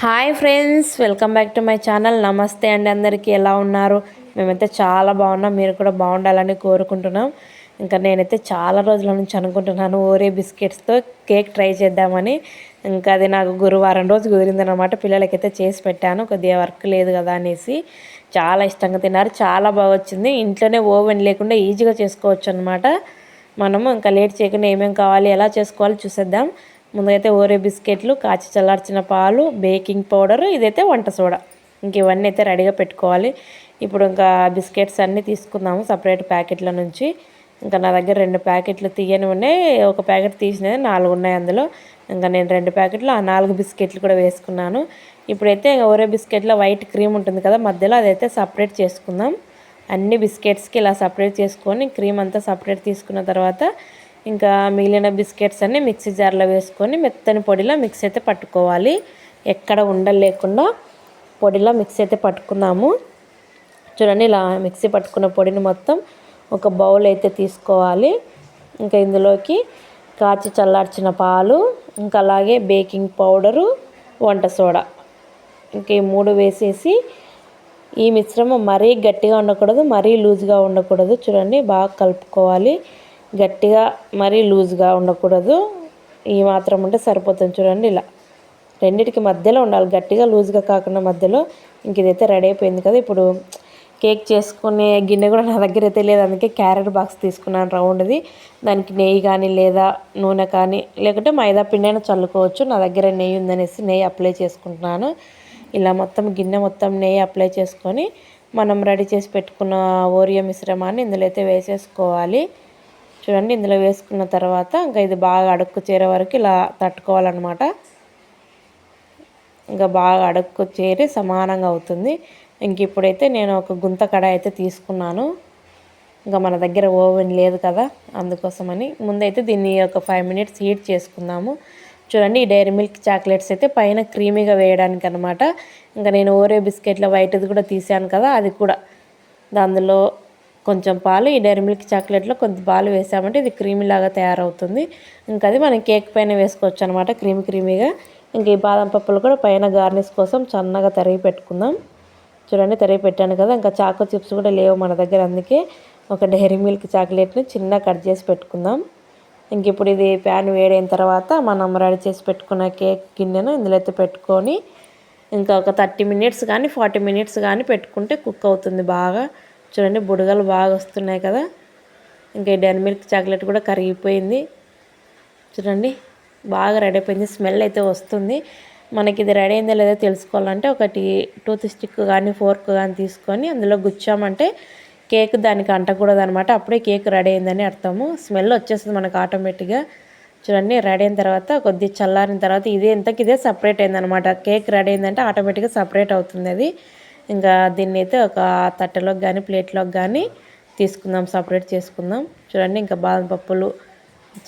Hi friends welcome back to my channel. నమస్తే అండి అందరికీ. ఎలా ఉన్నారు? మేమైతే చాలా బాగున్నాం. మీరు కూడా బాగుండాలని కోరుకుంటున్నాం. ఇంకా నేనైతే చాలా రోజుల నుంచి అనుకుంటున్నాను ఓరే బిస్కెట్స్తో కేక్ ట్రై చేద్దామని. ఇంకా అది నాకు గురువారం రోజు కుదిరిందనమాట పిల్లలకైతే చేసి పెట్టాను. కొద్దిగా వర్క్ లేదు కదా అనేసి చాలా ఇష్టంగా తిన్నారు. చాలా బాగా వచ్చింది. ఇంట్లోనే ఓవెన్ లేకుండా ఈజీగా చేసుకోవచ్చు అనమాట మనము ఇంకా లేట్ చేయకుండా ఏమేమి కావాలి ఎలా చేసుకోవాలి చూసేద్దాం. ముందుగైతే ఓరే బిస్కెట్లు కాచి చల్లార్చిన పాలు బేకింగ్ పౌడర్ ఇదైతే వంట సోడా. ఇంక ఇవన్నీ అయితే రెడీగా పెట్టుకోవాలి. ఇప్పుడు ఇంకా బిస్కెట్స్ అన్నీ తీసుకుందాము సపరేట్ ప్యాకెట్ల నుంచి. ఇంకా నా దగ్గర రెండు ప్యాకెట్లు తీయని ఉన్నాయి. ఒక ప్యాకెట్ తీసినది నాలుగు ఉన్నాయి అందులో. ఇంకా నేను రెండు ప్యాకెట్లు ఆ నాలుగు బిస్కెట్లు కూడా వేసుకున్నాను. ఇప్పుడైతే ఒరే బిస్కెట్లో వైట్ క్రీమ్ ఉంటుంది కదా మధ్యలో అదైతే సపరేట్ చేసుకుందాం. అన్ని బిస్కెట్స్కి ఇలా సపరేట్ చేసుకొని క్రీమ్ అంతా సపరేట్ తీసుకున్న తర్వాత ఇంకా మిగిలిన బిస్కెట్స్ అన్ని మిక్సీ జార్లో వేసుకొని మెత్తని పొడిలో మిక్స్ అయితే పట్టుకోవాలి. ఎక్కడ ఉండలు లేకుండా పొడిలో మిక్స్ అయితే పట్టుకుందాము. చూడండి ఇలా మిక్సీ పట్టుకున్న పొడిని మొత్తం ఒక బౌల్ అయితే తీసుకోవాలి. ఇంకా ఇందులోకి కాచి చల్లార్చిన పాలు ఇంకా అలాగే బేకింగ్ పౌడరు వంట సోడా. ఇంక ఈ మూడు వేసేసి ఈ మిశ్రమం మరీ గట్టిగా ఉండకూడదు మరీ లూజ్గా ఉండకూడదు. చూడండి బాగా కలుపుకోవాలి. గట్టిగా మరీ లూజ్గా ఉండకూడదు. ఈ మాత్రం ఉంటే సరిపోతుంది చూడండి ఇలా. రెండింటికి మధ్యలో ఉండాలి. గట్టిగా లూజ్గా కాకుండా మధ్యలో ఇంక ఇదైతే రెడీ అయిపోయింది కదా. ఇప్పుడు కేక్ చేసుకునే గిన్నె కూడా నా దగ్గర అయితే లేదు. అందుకే క్యారెట్ బాక్స్ తీసుకున్నాను రౌండ్ది దానికి నెయ్యి కానీ లేదా నూనె కానీ లేకుంటే మైదా పిండి అయినా చల్లుకోవచ్చు. నా దగ్గర నెయ్యి ఉందనేసి నెయ్యి అప్లై చేసుకుంటున్నాను. ఇలా మొత్తం గిన్నె మొత్తం నెయ్యి అప్లై చేసుకొని మనం రెడీ చేసి పెట్టుకున్న ఓరియో మిశ్రమాన్ని ఇందులో అయితే వేసేసుకోవాలి. చూడండి ఇందులో వేసుకున్న తర్వాత ఇంకా ఇది బాగా అడుక్కు చేరే వరకు ఇలా తట్టుకోవాలన్నమాట. ఇంకా బాగా అడుక్కు చేరి సమానంగా అవుతుంది. ఇంక ఇప్పుడైతే నేను ఒక గుంత కడాయి అయితే తీసుకున్నాను. ఇంకా మన దగ్గర ఓవెన్ లేదు కదా అందుకోసమని. ముందైతే దీన్ని ఒక ఫైవ్ మినిట్స్ హీట్ చేసుకుందాము. చూడండి ఈ డైరీ మిల్క్ చాక్లెట్స్ అయితే పైన క్రీమీగా వేయడానికి అనమాట ఇంకా నేను ఓరే బిస్కెట్ల వైట్ది కూడా తీసాను కదా అది కూడా. దానిలో కొంచెం పాలు ఈ డైరీ మిల్క్ చాక్లెట్లో కొంత పాలు వేసామంటే ఇది క్రీమీ లాగా తయారవుతుంది. ఇంకా అది మనం కేక్ పైన వేసుకోవచ్చు అనమాట క్రీమీ క్రీమీగా. ఇంక ఈ బాదం పప్పులు కూడా పైన గార్నిష్ కోసం సన్నగా తరిగి పెట్టుకుందాం. చూడండి తరిగి పెట్టాను కదా ఇంకా చాకో చిప్స్ కూడా లేవు మన దగ్గర అందుకే ఒక డైరీ మిల్క్ చాక్లెట్ని చిన్న కట్ చేసి పెట్టుకుందాం. ఇంక ఇప్పుడు ఇది ప్యాన్ వేడైన తర్వాత మనం రెడీ చేసి పెట్టుకున్న కేక్ గిన్నెను ఇందులో అయితే పెట్టుకొని ఇంకా ఒక థర్టీ మినిట్స్ కానీ ఫార్టీ మినిట్స్ కానీ పెట్టుకుంటే కుక్ అవుతుంది బాగా. చూడండి బుడగలు బాగా వస్తున్నాయి కదా. ఇంకా ఈ డెన్ మిల్క్ చాక్లెట్ కూడా కరిగిపోయింది. చూడండి బాగా రెడీ అయిపోయింది. స్మెల్ అయితే వస్తుంది. మనకి ఇది రెడీ అయిందో లేదో తెలుసుకోవాలంటే ఒకటి టూత్ స్టిక్ కానీ ఫోర్క్ కానీ తీసుకొని అందులో గుచ్చామంటే కేక్ దానికి అంటకూడదు అనమాట అప్పుడే కేక్ రెడీ అయిందని అర్థము. స్మెల్ వచ్చేస్తుంది మనకు ఆటోమేటిక్గా. చూడండి రెడీ అయిన తర్వాత కొద్ది చల్లారిన తర్వాత ఇదే ఇంతకి ఇదే సపరేట్ అయిందనమాట కేక్ రెడీ అయిందంటే ఆటోమేటిక్గా సపరేట్ అవుతుంది అది. ఇంకా దీన్ని అయితే ఒక తట్టెలోకి కానీ ప్లేట్లోకి కానీ తీసుకుందాం సపరేట్ చేసుకుందాం. చూడండి ఇంకా బాదం పప్పులు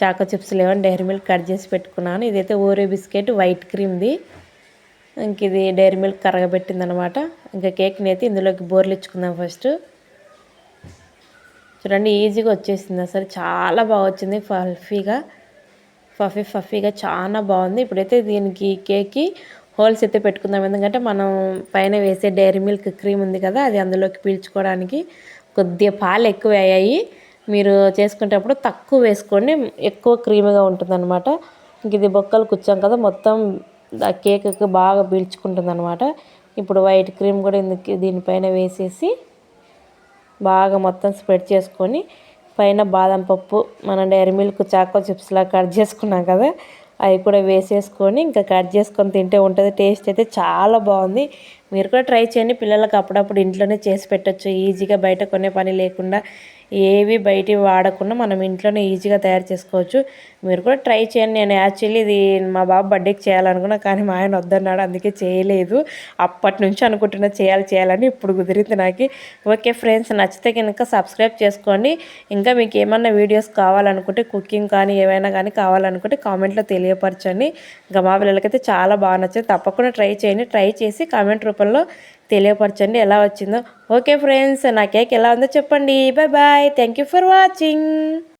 చాకో చిప్స్ లేవని డైరీ మిల్క్ కట్ చేసి పెట్టుకున్నాను. ఇదైతే ఓరే బిస్కెట్ వైట్ క్రీమ్ది. ఇంక ఇది డైరీ మిల్క్ కరగబెట్టింది అనమాట ఇంకా కేక్ని అయితే ఇందులోకి బోర్లు ఇచ్చుకుందాం ఫస్ట్. చూడండి ఈజీగా వచ్చేసింది అసలు. చాలా బాగా వచ్చింది ఫల్ఫీగా. ఫఫీ ఫఫీగా చాలా బాగుంది. ఇప్పుడైతే దీనికి కేక్కి హోల్స్ అయితే పెట్టుకుందాం. ఎందుకంటే మనం పైన వేసే డైరీ మిల్క్ క్రీమ్ ఉంది కదా అది అందులోకి పీల్చుకోవడానికి కొద్దిగా పాలు ఎక్కువ అయ్యాయి. మీరు చేసుకునేటప్పుడు తక్కువ వేసుకోండి. ఎక్కువ క్రీమ్గా ఉంటుందన్నమాట. ఇంక ఇది బొక్కలు కూర్చాం కదా మొత్తం ఆ కేక్కి బాగా పీల్చుకుంటుంది అనమాట ఇప్పుడు వైట్ క్రీమ్ కూడా ఇందుకు దీనిపైన వేసేసి బాగా మొత్తం స్ప్రెడ్ చేసుకొని పైన బాదం పప్పు మన డైరీ మిల్క్ చాకో చిప్స్లా కట్ చేసుకున్నాం కదా అవి కూడా వేసేసుకొని ఇంకా కట్ చేసుకొని తింటే ఉంటుంది. టేస్ట్ అయితే చాలా బాగుంది. మీరు కూడా ట్రై చేయండి. పిల్లలకు అప్పుడప్పుడు ఇంట్లోనే చేసి పెట్టచ్చు. ఈజీగా బయట కొనే పని లేకుండా ఏవి బయట వాడకుండా మనం ఇంట్లోనే ఈజీగా తయారు చేసుకోవచ్చు. మీరు కూడా ట్రై చేయండి. నేను యాక్చువల్లీ ఇది మా బాబు బర్త్డేకి చేయాలనుకున్నా కానీ మా ఆయన వద్దన్నాడు. అందుకే చేయలేదు. అప్పటి నుంచి అనుకుంటున్నా చేయాలి చేయాలని ఇప్పుడు కుదిరింది నాకు. ఓకే ఫ్రెండ్స్ నచ్చితే కనుక సబ్స్క్రైబ్ చేసుకోండి. ఇంకా మీకు ఏమన్నా వీడియోస్ కావాలనుకుంటే కుకింగ్ కానీ ఏమైనా కానీ కావాలనుకుంటే కామెంట్లో తెలియపరచండి. ఇంకా మా పిల్లలకైతే చాలా బాగా నచ్చింది. తప్పకుండా ట్రై చేయండి. ట్రై చేసి కామెంట్ రూపంలో తెలియపరచండి ఎలా వచ్చిందో. ఓకే ఫ్రెండ్స్ నా కేక్ ఎలా ఉందో చెప్పండి. Bye bye thank you for watching